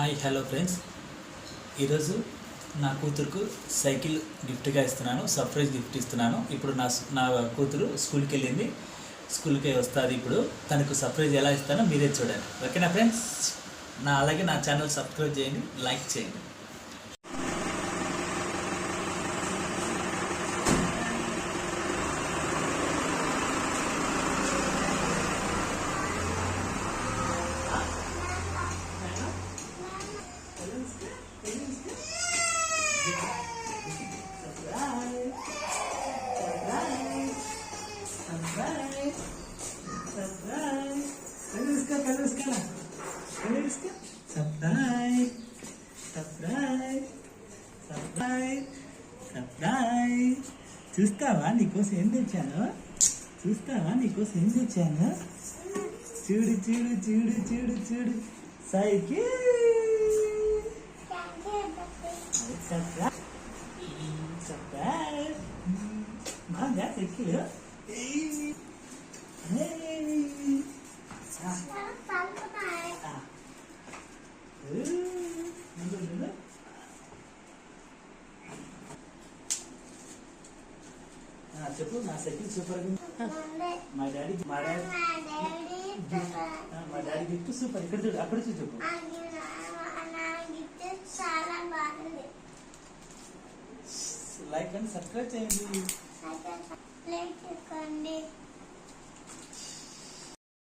Hi hello friends ఈరోజు నా కూతురుకు సైకిల్ గిఫ్ట్గా ఇస్తున్నాను సర్ప్రైజ్ గిఫ్ట్ ఇస్తున్నాను ఇప్పుడు నా నా కూతురు స్కూల్కి వెళ్ళింది స్కూల్కి వస్తుంది ఇప్పుడు తనకు సర్ప్రైజ్ ఎలా ఇస్తానో మీరే చూడండి ఓకేనా ఫ్రెండ్స్ నా అలాగే నా ఛానల్ సబ్స్క్రైబ్ చేయండి లైక్ చేయండి Subscribe, subscribe, subscribe, subscribe. చూస్తావా నీకోసం ఏం తెచ్చాను చూస్తావా నీకోసం ఏం తెచ్చాను చూడు చూడు చూడు చూడు చూడు cycle sebelas sebelas mana kecil ya ini ini ah ah uh, dulu dulu nah cepet masakin super gini my daddy my daddy my daddy gitu super ఇక్కడ చూడు అక్కడ చూడు లైక్ అండ్ సబ్స్క్రైబ్ చేయండి